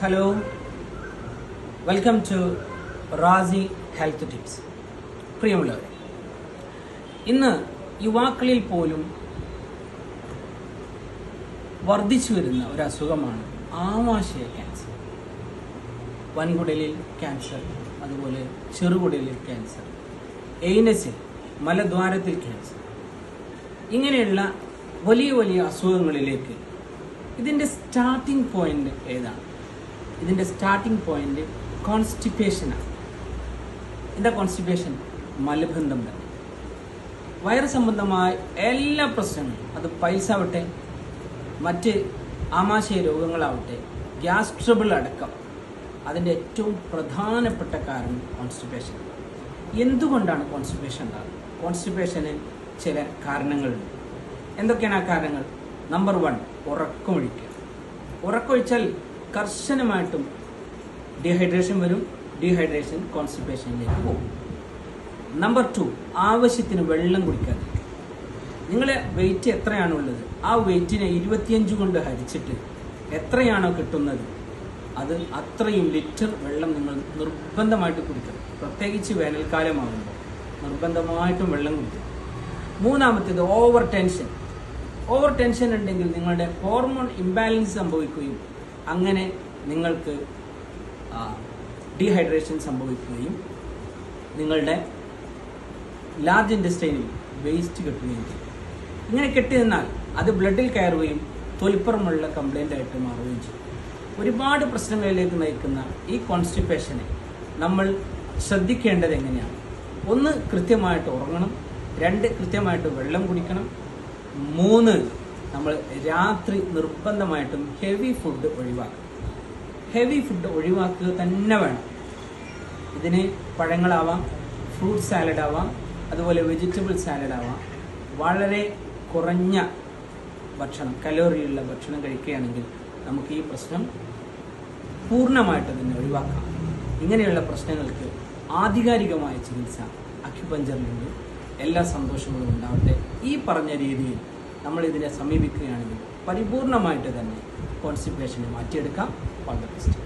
Hello welcome to Razi health tips പ്രിയമുള്ളവരെ ഇന്ന് യുവാക്കളിൽ പോലും വർദ്ധിച്ചു വരുന്ന ഒരു അസുഖമാണ് ആമാശയ ക്യാൻസർ വൻകുടലിൽ ക്യാൻസർ അതുപോലെ ചെറുകുടലിൽ ക്യാൻസർ എയ്നസിൽ മലദ്വാരത്തിൽ ക്യാൻസർ ഇങ്ങനെയുള്ള വലിയ വലിയ അസുഖങ്ങളിലേക്ക് ഇതിന്റെ സ്റ്റാർട്ടിംഗ് പോയിന്റ് ഏതാണ്? ഇതിന്റെ സ്റ്റാർട്ടിംഗ് പോയിന്റ് കോൺസ്റ്റിപ്പേഷനാണ് എന്താ കോൺസ്റ്റിപ്പേഷൻ മലബന്ധം തന്നെ. വയറ് സംബന്ധമായ എല്ലാ പ്രശ്നങ്ങളും അത് പൈസ ആവട്ടെ മറ്റ് ആമാശയ രോഗങ്ങളാവട്ടെ ഗ്യാസ് ട്രബിൾ അടക്കം അതിന്റെ ഏറ്റവും പ്രധാനപ്പെട്ട കാരണം കോൺസ്റ്റിപ്പേഷൻ എന്തുകൊണ്ടാണ് കോൺസ്റ്റിപ്പേഷൻ ഉണ്ടാകുന്നത്? കോൺസ്റ്റിപ്പേഷന് ചില കാരണങ്ങളുണ്ട്. എന്തൊക്കെയാണ് ആ കാരണങ്ങൾ? നമ്പർ വൺ ഉറക്കമൊഴിക്കുക. ഉറക്കമൊഴിച്ചാൽ കർശനമായിട്ടും ഡീഹൈഡ്രേഷൻ വരും ഡീഹൈഡ്രേഷൻ കോൺസെൻട്രേഷനിലേക്ക് പോകും. നമ്പർ ടു ആവശ്യത്തിന് വെള്ളം കുടിക്കാതെ നിങ്ങളെ വെയിറ്റ് എത്രയാണുള്ളത്? ആ വെയിറ്റിനെ ഇരുപത്തിയഞ്ച് കൊണ്ട് ഹരിച്ചിട്ട് എത്രയാണോ കിട്ടുന്നത്? അത് അത്രയും ലിറ്റർ വെള്ളം നിങ്ങൾ നിർബന്ധമായിട്ട് കുടിക്കണം. പ്രത്യേകിച്ച് വേനൽക്കാലമാകുമ്പോൾ നിർബന്ധമായിട്ടും വെള്ളം കുടിക്കണം മൂന്നാമത്തേത് ഓവർ ടെൻഷൻ ഓവർ ടെൻഷൻ ഉണ്ടെങ്കിൽ നിങ്ങളുടെ ഹോർമോൺ ഇംബാലൻസ് സംഭവിക്കുകയും അങ്ങനെ നിങ്ങൾക്ക് ഡീഹൈഡ്രേഷൻ സംഭവിക്കുകയും നിങ്ങളുടെ ലാർജ് ഇൻഡസ്ട്രൈനിൽ വേസ്റ്റ് കെട്ടുകയും ചെയ്യും. ഇങ്ങനെ കെട്ടി നിന്നാൽ അത് ബ്ലഡിൽ കയറുകയും തൊലിപ്പുറമുള്ള കംപ്ലൈന്റ് ആയിട്ട് മാറുകയും ചെയ്യും. ഒരുപാട് പ്രശ്നങ്ങളിലേക്ക് നയിക്കുന്ന ഈ കോൺസ്റ്റിപ്പേഷനെ നമ്മൾ ശ്രദ്ധിക്കേണ്ടത് എങ്ങനെയാണ്? ഒന്ന് കൃത്യമായിട്ട് ഉറങ്ങണം രണ്ട് കൃത്യമായിട്ട് വെള്ളം കുടിക്കണം മൂന്ന് നമ്മൾ രാത്രി നിർബന്ധമായിട്ടും ഹെവി ഫുഡ് ഒഴിവാക്കുക. ഹെവി ഫുഡ് ഒഴിവാക്കുക തന്നെ വേണം. ഇതിന് പഴങ്ങളാവാം ഫ്രൂട്ട് സാലഡ് ആവാം അതുപോലെ വെജിറ്റബിൾ സാലഡ് ആവാം. വളരെ കുറഞ്ഞ ഭക്ഷണം കലോറിയുള്ള ഭക്ഷണം കഴിക്കുകയാണെങ്കിൽ നമുക്ക് ഈ പ്രശ്നം പൂർണമായിട്ട് തന്നെ ഒഴിവാക്കാം. ഇങ്ങനെയുള്ള പ്രശ്നങ്ങൾക്ക് ആധികാരികമായ ചികിത്സ നിന്ന് എല്ലാ സന്തോഷങ്ങളും ഉണ്ടാവട്ടെ. ഈ പറഞ്ഞ രീതിയിൽ നമ്മൾ ഇതിനെ സമീപിക്കുകയാണെങ്കിൽ പരിപൂർണമായിട്ട് തന്നെ കോൺസ്റ്റിപ്പേഷനെ മാറ്റിയെടുക്കാം. All the best